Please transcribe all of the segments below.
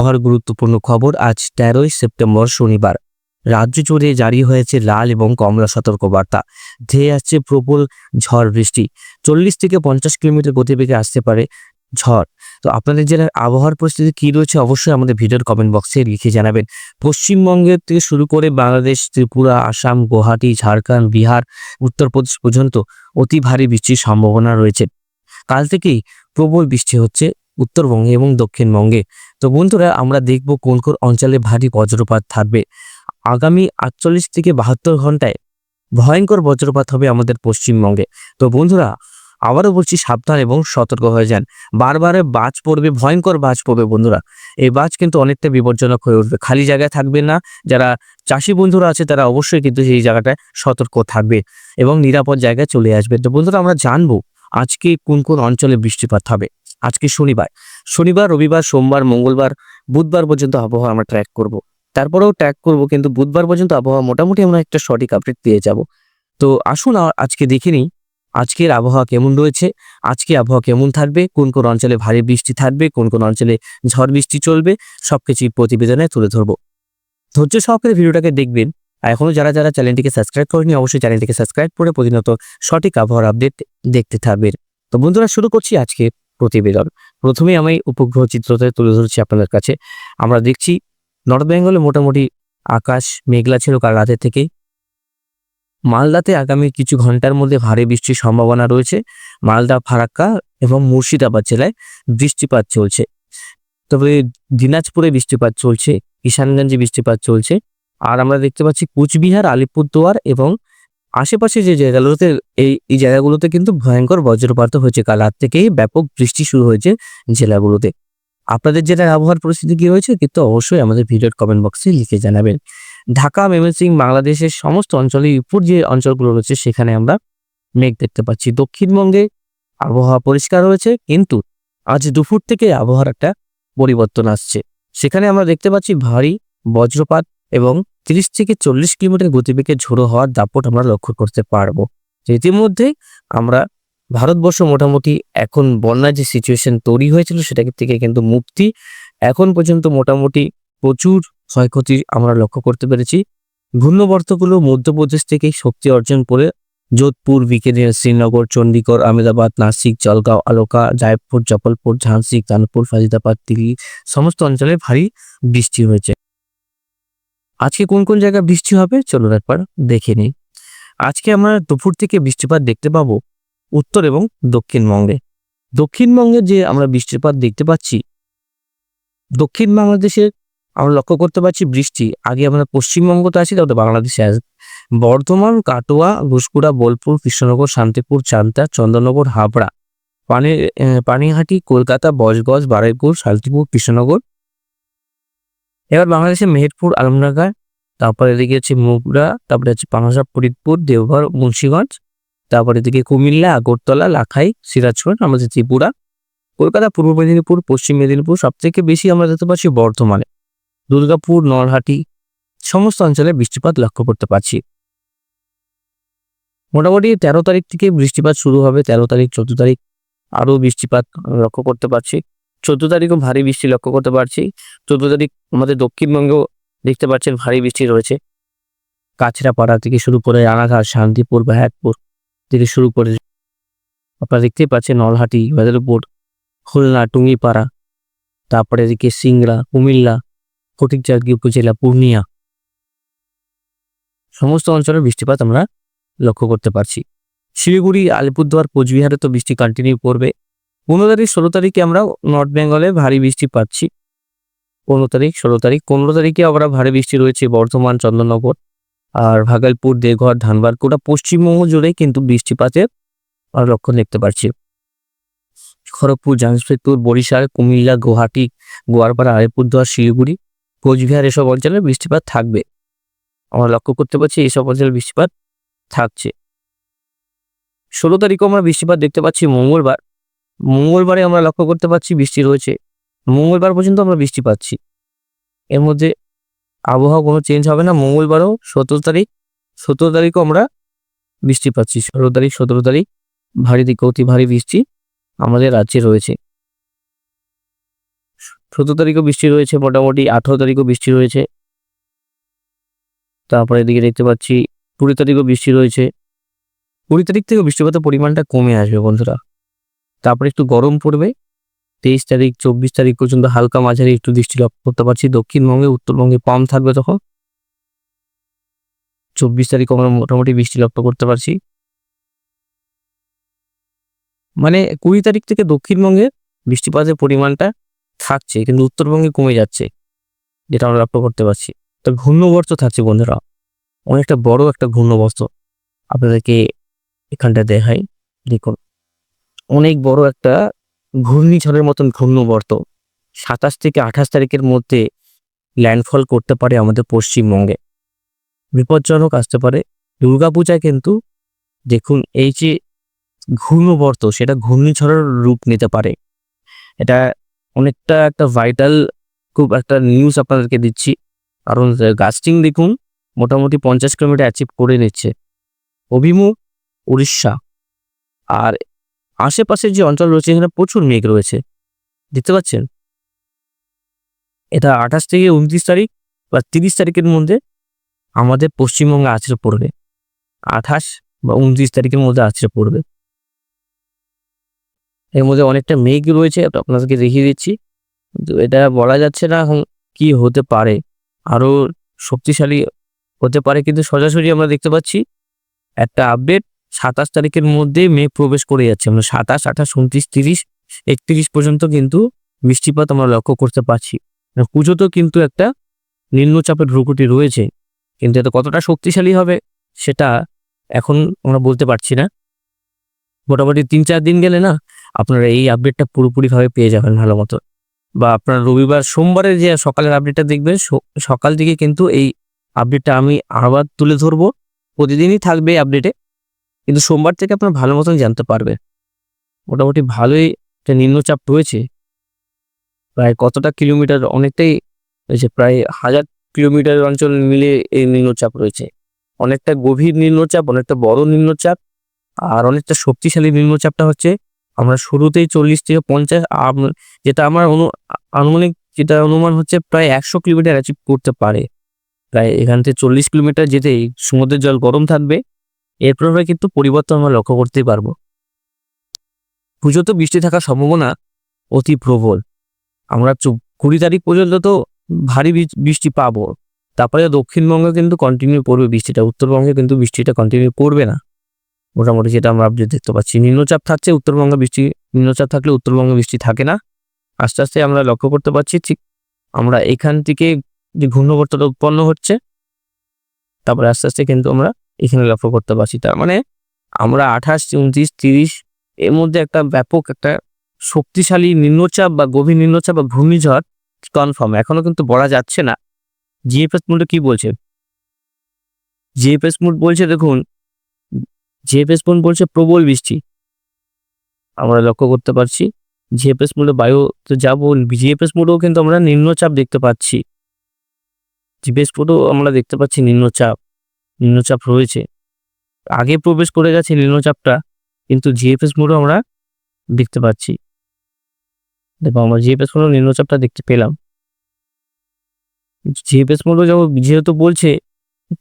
আবহাওয়ার গুরুত্বপূর্ণ খবর আজ তেরোই সেপ্টেম্বর শনিবার। রাজ্য জুড়ে জারি হয়েছে লাল এবং কমলা সতর্কবার্তা। ধেয়ে আসছে প্রবল ঝড় বৃষ্টি। চল্লিশ থেকে পঞ্চাশ কিলোমিটার গতিবেগে আসতে পারে ঝড়। তো আপনাদের জেলার আবহাওয়ার পরিস্থিতি কী রয়েছে অবশ্যই আমাদের ভিডিওর কমেন্ট বক্সে লিখে জানাবেন। পশ্চিমবঙ্গের থেকে শুরু করে বাংলাদেশ, ত্রিপুরা, আসাম, গুয়াহাটি, ঝাড়খণ্ড, বিহার, উত্তরপ্রদেশ পর্যন্ত অতি ভারী বৃষ্টির সম্ভাবনা রয়েছে। কাল থেকেই প্রবল বৃষ্টি হচ্ছে উত্তরবঙ্গে এবং দক্ষিণবঙ্গে। তো বন্ধুরা, আমরা দেখব কোন কোন অঞ্চলে ভারী বজ্রপাত থাকবে। আগামী আটচল্লিশ থেকে বাহাত্তর ঘন্টায় ভয়ঙ্কর বজ্রপাত হবে আমাদের পশ্চিমবঙ্গে। তো বন্ধুরা, আবারও বলছি সাবধান এবং সতর্ক হয়ে যান। বারবারে বাজ পড়বে, ভয়ঙ্কর বাজ পড়বে বন্ধুরা। এই বাজ কিন্তু অনেকটা বিপজ্জনক হয়ে উঠবে। খালি জায়গায় থাকবে না, যারা চাষি বন্ধুরা আছে তারা অবশ্যই কিন্তু সেই জায়গাটায় সতর্ক থাকবে এবং নিরাপদ জায়গায় চলে আসবে। তো বন্ধুরা, আমরা জানব আজকে কোন কোন অঞ্চলে বৃষ্টিপাত হবে। আজকে শনিবার। শনিবার, রবিবার, সোমবার, মঙ্গলবার, বুধবার পর্যন্ত আবহাওয়া আমরা ট্র্যাক করব। তারপরেও ট্র্যাক করব, কিন্তু বুধবার পর্যন্ত আবহাওয়া মোটামুটি আমরা একটা সঠিক আপডেট পেয়ে যাব। তো আসুন আজকে দেখে নিই, আজকের আবহাওয়া কেমন রয়েছে, আজকে আবহাওয়া কেমন থাকবে, কোন কোন অঞ্চলে ভারী বৃষ্টি থাকবে, কোন কোন অঞ্চলে ঝড় বৃষ্টি চলবে, সবকিছু প্রতিবেদনে তুলে ধরবো। ধৈর্য সহকারে ভিডিওটাকে দেখবেন, আর এখনও যারা যারা চ্যানেলটিকে সাবস্ক্রাইব করেনি অবশ্যই চ্যানেলটিকে সাবস্ক্রাইব করে প্রতিনিয়ত সঠিক আবহাওয়ার আপডেট দেখতে থাকবেন। তো বন্ধুরা, শুরু করছি আজকে প্রতিবেদন। প্রথমে আমি উপগ্রহ চিত্রতে তুলে ধরছি আপনাদের কাছে। আমরা দেখছি, নর্থ বেঙ্গলে মোটামুটি আকাশ মেঘলা ছিল কাল রাতের থেকেই। মালদাতে আগামী কিছু ঘণ্টার মধ্যে ভারী বৃষ্টির সম্ভাবনা রয়েছে। মালদা ফারাক্কা এবং মুর্শিদাবাদ জেলায় বৃষ্টিপাত চলছে। তবে দিনাজপুরে বৃষ্টিপাত চলছে, কিষানগঞ্জে বৃষ্টিপাত চলছে। আর আমরা দেখতে পাচ্ছি কুচবিহার, আলিপুরদুয়ার এবং আশেপাশে যে জায়গাগুলোতে এই এই জায়গাগুলোতে কিন্তু ভয়ঙ্কর বজ্রপাত হয়েছে। কাল রাত থেকেই ব্যাপক বৃষ্টি শুরু হয়েছে জেলাগুলোতে। আপনাদের জেলার আবহাওয়ার পরিস্থিতি কি হয়েছে কিন্তু অবশ্যই আমাদের ভিডিওর কমেন্ট বক্সে লিখে জানাবেন। ঢাকা ময়মনসিং বাংলাদেশের সমস্ত অঞ্চলের উপর যে অঞ্চলগুলো রয়েছে সেখানে আমরা মেঘ দেখতে পাচ্ছি। দক্ষিণবঙ্গে আবহাওয়া পরিষ্কার রয়েছে কিন্তু আজ দুপুর থেকে আবহাওয়ার একটা পরিবর্তন আসছে। সেখানে আমরা দেখতে পাচ্ছি ভারী বজ্রপাত এবং তিরিশ থেকে চল্লিশ কিলোমিটার গতিবেগে ঝোড়ো হওয়ার দাপট আমরা লক্ষ্য করতে পারব। ইতিমধ্যে আমরা ভারতবর্ষ মোটামুটি এখন বন্যার যে সিচুয়েশন তৈরি হয়েছিল সেটা থেকে কিন্তু মুক্তি এখন পর্যন্ত মোটামুটি প্রচুর ক্ষয়ক্ষতি আমরা লক্ষ্য করতে পেরেছি। ঘূর্ণবর্তগুলো মধ্যপ্রদেশ থেকেই শক্তি অর্জন করে যোধপুর বিকেনিয়ার শ্রীনগর চণ্ডীগড় আহমেদাবাদ, নাসিক, জলগাঁও, আলোকা জয়পুর জবলপুর ঝাঁসি কানপুর ফাজিদাবাদ, দিল্লি, সমস্ত অঞ্চলে ভারী বৃষ্টি হয়েছে। আজকে কোন কোন জায়গায় বৃষ্টি হবে চলুন একবার দেখে নিই। আজকে আমরা দুপুর থেকে বৃষ্টিপাত দেখতে পাবো উত্তর এবং দক্ষিণবঙ্গে। দক্ষিণবঙ্গে যে আমরা বৃষ্টিপাত দেখতে পাচ্ছি, দক্ষিণ বাংলাদেশে আমরা লক্ষ্য করতে পারছি বৃষ্টি। আগে আমরা পশ্চিমবঙ্গ তো আছি, তারপরে বাংলাদেশে আসবে বর্ধমান, কাটোয়া, ঘুষকুড়া, বোলপুর, কৃষ্ণনগর, শান্তিপুর চান্তা চন্দননগর, হাবড়া, পানি পানিহাটি, কলকাতা, বজগজ, বারুইপুর, শান্তিপুর, কৃষ্ণনগর এবার বাংলাদেশে মেহেরপুর, আলমনগর, তারপরে এদিকে হচ্ছে মুগরা তারপরে হচ্ছে পানাসা ফরিদপুর, দেওঘর, মুন্সিগঞ্জ, তারপরে এদিকে কুমিল্লা, আগরতলা, লাখাই, সিরাজগঞ্জ আমাদের ত্রিপুরা, কলকাতা, পূর্ব মেদিনীপুর, পশ্চিম মেদিনীপুর সব থেকে বেশি আমরা দেখতে পাচ্ছি বর্ধমানে। দুর্গাপুর নরহাটি সমস্ত অঞ্চলে বৃষ্টিপাত লক্ষ্য করতে পারছি। মোটামুটি তেরো তারিখ থেকে বৃষ্টিপাত শুরু হবে, তেরো তারিখ, চোদ্দ তারিখ আরও বৃষ্টিপাত লক্ষ্য করতে পারছি। চোদ্দ তারিখও ভারী বৃষ্টি লক্ষ্য করতে পারছি। চোদ্দ তারিখ আমাদের দক্ষিণবঙ্গেও দেখতে পাচ্ছেন ভারী বৃষ্টি রয়েছে। কাছড়াপাড়া থেকে শুরু করে রানাঘাট শান্তিপুর ব্যারাকপুর থেকে শুরু করে আপনারা দেখতেই পাচ্ছেন নলহাটি, বেদরপুর, খুলনা, টুঙ্গিপাড়া, তারপরে এদিকে সিংড়া, কুমিল্লা ফটিকচারকি উপজেলা, পূর্ণিয়া। সমস্ত অঞ্চলে বৃষ্টিপাত আমরা লক্ষ্য করতে পারছি। শিলিগুড়ি, আলিপুরদুয়ার, কোচবিহারে তো বৃষ্টি কন্টিনিউ করবে। পনেরো তারিখ, ষোলো তারিখে আমরা নর্থ বেঙ্গলে ভারী বৃষ্টি পাচ্ছি। পনেরো তারিখ, ষোলো তারিখ, পনেরো তারিখে আমরা ভারী বৃষ্টি রয়েছে বর্ধমান চন্দননগর আর ভাগলপুর, দেওঘর, ধানবাদ, গোটা পশ্চিমবঙ্গ জুড়ে কিন্তু বৃষ্টিপাতের লক্ষণ দেখতে পাচ্ছি। খড়গপুর, জামশেদপুর, বরিশাল, কুমিল্লা, গুয়াহাটি গোয়ালপাড়া আলিপুরদুয়ার, শিলিগুড়ি, কোচবিহার এসব অঞ্চলে বৃষ্টিপাত থাকবে। আমরা লক্ষ্য করতে পারছি এইসব অঞ্চলে বৃষ্টিপাত থাকছে। ষোলো তারিখও আমরা বৃষ্টিপাত দেখতে পাচ্ছি মঙ্গলবার। মঙ্গলবারে আমরা লক্ষ্য করতে পারছি বৃষ্টি রয়েছে। মঙ্গলবার পর্যন্ত আমরা বৃষ্টি পাচ্ছি। এর মধ্যে আবহাওয়া কোনো চেঞ্জ হবে না। মঙ্গলবারও সতেরো তারিখ, সতেরো তারিখও আমরা বৃষ্টি পাচ্ছি। ষোলো তারিখ, সতেরো তারিখ, ভারী থেকে অতি ভারী বৃষ্টি আমাদের রাজ্যে রয়েছে। সতেরো তারিখও বৃষ্টি রয়েছে মোটামুটি, আঠেরো তারিখও বৃষ্টি রয়েছে। তারপরে এদিকে দেখতে পাচ্ছি কুড়ি তারিখও বৃষ্টি রয়েছে। কুড়ি তারিখ থেকে বৃষ্টিপাতের পরিমাণটা কমে আসবে বন্ধুরা। তারপরে একটু গরম পড়বে। তেইশ তারিখ, চব্বিশ তারিখ পর্যন্ত হালকা মাঝারি একটু দৃষ্টি লক্ষ্য করতে পারছি। দক্ষিণবঙ্গে, উত্তরবঙ্গে কম থাকবে তখন। চব্বিশ তারিখ আমরা মোটামুটি বৃষ্টি লক্ষ্য করতে পারছি। মানে কুড়ি তারিখ থেকে দক্ষিণবঙ্গে বৃষ্টিপাতের পরিমাণটা থাকছে, কিন্তু উত্তরবঙ্গে কমে যাচ্ছে, যেটা আমরা লক্ষ্য করতে পারছি। তো ঘূর্ণবর্ত থাকছে বন্ধুরা। অনেকটা বড় একটা ঘূর্ণবর্ত। আপনাদেরকে এখানটা দেখাই। দেখুন। অনেক বড় একটা ঘূর্ণিঝড়ের মতন ঘূর্ণবর্ত। সাতাশ থেকে আঠাশ তারিখের মধ্যে ল্যান্ডফল করতে পারে আমাদের পশ্চিমবঙ্গে। বিপজ্জনক আসতে পারে। দুর্গাপূজায় কিন্তু দেখুন, এই যে ঘূর্ণবর্ত, সেটা ঘূর্ণিঝড়ের রূপ নিতে পারে। এটা অনেকটা একটা ভাইটাল খুব একটা নিউজ আপনাদেরকে দিচ্ছি। কারণ গাস্টিং দেখুন, মোটামুটি পঞ্চাশ কিলোমিটার অ্যাচিভ করে নিচ্ছে। অভিমুখ, উড়িষ্যা। আর আশেপাশের যে অঞ্চল রয়েছে, এখানে প্রচুর মেঘ রয়েছে। দেখতে পাচ্ছেন? এটা আঠাশ থেকে উনত্রিশ তারিখ বা তিরিশ তারিখের মধ্যে আমাদের পশ্চিমবঙ্গে আছড়ে পড়বে। আঠাশ বা উনত্রিশ তারিখের মধ্যে আছড়ে পড়বে। এর মধ্যে অনেকটা মেঘ রয়েছে আপনাদেরকে দেখিয়ে দিচ্ছি। কিন্তু এটা বলা যাচ্ছে না এখন কি হতে পারে। আরও শক্তিশালী হতে পারে, কিন্তু সোজাসুজি আমরা দেখতে পাচ্ছি, একটা আপডেট সাতাশ তারিখের মধ্যে মেঘ প্রবেশ করে যাচ্ছে। মানে সাতাশ, আঠাশ, উনত্রিশ, তিরিশ, একত্রিশ পর্যন্ত কিন্তু বৃষ্টিপাত আমরা লক্ষ্য করতে পারছি। মানে পুজোতেও কিন্তু একটা নিম্নচাপের ভ্রুকুটি রয়েছে। কিন্তু এটা কতটা শক্তিশালী হবে সেটা এখন আমরা বলতে পারছি না। মোটামুটি তিন, চার দিন গেলে না আপনারা এই আপডেটটা পুরোপুরিভাবে পেয়ে যাবেন ভালো মতো। বা আপনার রবিবার, সোমবারের যে সকালের আপডেটটা দেখবেন সকাল দিকে কিন্তু এই আপডেটটা আমি আবার তুলে ধরবো। প্রতিদিনই থাকবে আপডেটে কিন্তু সোমবার থেকে আপনার ভালো মতন জানতে পারবে মোটামুটি ভালোই একটা নিম্নচাপ রয়েছে। প্রায় কতটা কিলোমিটার? অনেকটাই রয়েছে। প্রায় হাজার কিলোমিটার অঞ্চল মিলে এই নিম্নচাপ রয়েছে। অনেকটা গভীর নিম্নচাপ, অনেকটা বড় নিম্নচাপ আর অনেকটা শক্তিশালী নিম্নচাপটা হচ্ছে আমরা শুরুতেই চল্লিশ থেকে পঞ্চাশ যেটা আমার অনু, আনুমানিক যেটা অনুমান হচ্ছে প্রায় একশো কিলোমিটার অ্যাচিভ করতে পারে। প্রায় এখান থেকে চল্লিশ কিলোমিটার যেতেই সমুদ্রের জল গরম থাকবে। এর প্রভাবে কিন্তু পরিবর্তন আমরা লক্ষ্য করতেই পারব। পুজোতে বৃষ্টি থাকার সম্ভাবনা অতি প্রবল। আমরা কুড়ি তারিখ পর্যন্ত তো ভারী বৃষ্টি পাবো। তারপরে দক্ষিণবঙ্গে কিন্তু কন্টিনিউ পড়বে বৃষ্টিটা, উত্তরবঙ্গে কিন্তু বৃষ্টিটা কন্টিনিউ পড়বে না। মোটামুটি যেটা আমরা আপডেট দেখতে পাচ্ছি। নিম্নচাপ থাকছে, উত্তরবঙ্গে বৃষ্টি নিম্নচাপ থাকলে উত্তরবঙ্গে বৃষ্টি থাকে না। আস্তে আস্তে আমরা লক্ষ্য করতে পারছি, ঠিক আমরা এখান থেকে যে ঘূর্ণবর্তটা উৎপন্ন হচ্ছে, তারপরে আস্তে আস্তে কিন্তু আমরা এখানে লক্ষ্য করতে পারছি। তার মানে আমরা আঠাশ, উনত্রিশ, তিরিশ, এর মধ্যে একটা ব্যাপক একটা শক্তিশালী নিম্নচাপ বা গভীর নিম্নচাপ বা ঘূর্ণিঝড় কনফার্ম এখনও কিন্তু বলা যাচ্ছে না। জিএফএস মুডে কি বলছে? জিএফএস মুড বলছে, দেখুন জিএফএস মুড বলছে প্রবল বৃষ্টি। আমরা লক্ষ্য করতে পারছি জিএফএস মুডে বায়ু তো যাব জিএফএস মুডেও কিন্তু আমরা নিম্নচাপ দেখতে পাচ্ছি। জিপিএস মুডেও আমরা দেখতে পাচ্ছি নিম্নচাপ। নিম্নচাপ রয়েছে। আগে প্রবেশ করে গেছে নিম্নচাপটা, কিন্তু জিএফএস মোডও আমরা দেখতে পাচ্ছি। দেখো, আমরা জিএফএস মোডও নিম্নচাপটা দেখতে পেলাম। জিএফএস মোডও যেমন, যেহেতু বলছে,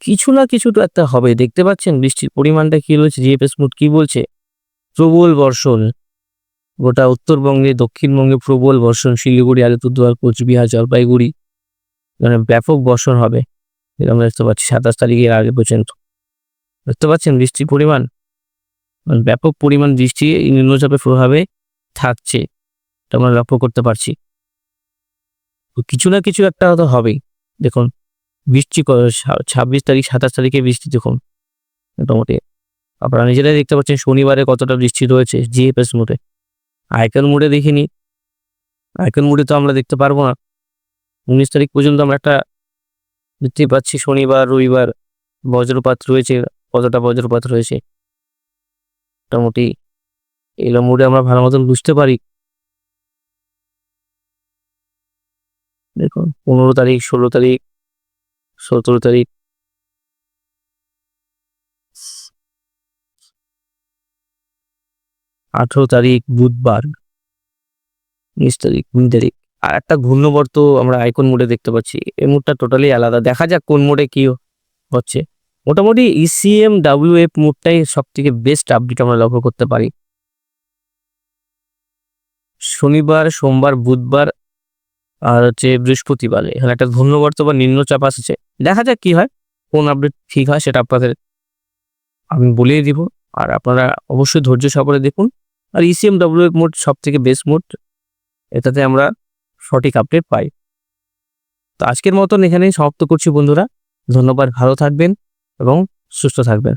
কিছু না কিছু তো একটা হবে। দেখতে পাচ্ছেন বৃষ্টির পরিমাণটা কি রয়েছে? জিএফএস মোড কি বলছে? প্রবল বর্ষণ। গোটা উত্তরবঙ্গে, দক্ষিণবঙ্গে প্রবল বর্ষণ। শিলিগুড়ি, আলিপুরদুয়ার, কোচবিহার, জলপাইগুড়ি। মানে ব্যাপক বর্ষণ হবে। এটা আমরা দেখতে পাচ্ছি, সাতাশ তারিখের আগে পর্যন্ত। দেখতে পাচ্ছেন বৃষ্টির পরিমাণ? মানে ব্যাপক পরিমাণ বৃষ্টি এই নিম্নচাপের প্রভাবে থাকছে। এটা আমরা লক্ষ্য করতে পারছি। কিছু না কিছু একটা তো হবেই। দেখুন, বৃষ্টি ছাব্বিশ তারিখ, সাতাশ তারিখে বৃষ্টি দেখুন। মোটামুটি আপনারা নিজেরাই দেখতে পাচ্ছেন শনিবারে কতটা বৃষ্টি রয়েছে জিএফএস মোডে। আইকন মোডে দেখিনি। আইকন মোডে তো আমরা দেখতে পারব না। উনিশ তারিখ পর্যন্ত আমরা একটা দেখতেই পাচ্ছি শনিবার, রবিবার বজ্রপাত রয়েছে, কতটা বজ্রপাত রয়েছে? মোটামুটি এগুলো মোডে আমরা ভালো মতন বুঝতে পারি। দেখুন, পনেরো তারিখ, ষোলো তারিখ, সতেরো তারিখ। আঠেরো তারিখ বুধবার, উনিশ তারিখ, কুড়ি তারিখ। আর একটা ঘূর্ণবর্ত আমরা আইকন মোডে দেখতে পাচ্ছি। এই মোডটা টোটালি আলাদা। দেখা যাক কোন মোডে কি হচ্ছে। মোটামুটি E ইসিএম ডাব্লিউ এফ মোডটাই সব থেকে বেস্ট আপডেট আমরা লক্ষ্য করতে পারি। শনিবার, সোমবার, বুধবার আর হচ্ছে বৃহস্পতিবার। এখানে একটা ঘূর্ণবর্ত বা নিম্নচাপ আসছে। দেখা যাক কি হয়, কোন আপডেট ঠিক হয় সেটা আপনাদের আমি বলেই দিব। আর আপনারা অবশ্যই ধৈর্য সহকারে দেখুন। আর E ECM W F mode সব থেকে বেস্ট মোড। এটাতে আমরা সঠিক আপডেট পাই। তো আজকের মতন এখানেই সমাপ্ত করছি বন্ধুরা। ধন্যবাদ, ভালো থাকবেন এবং সুস্থ থাকবেন।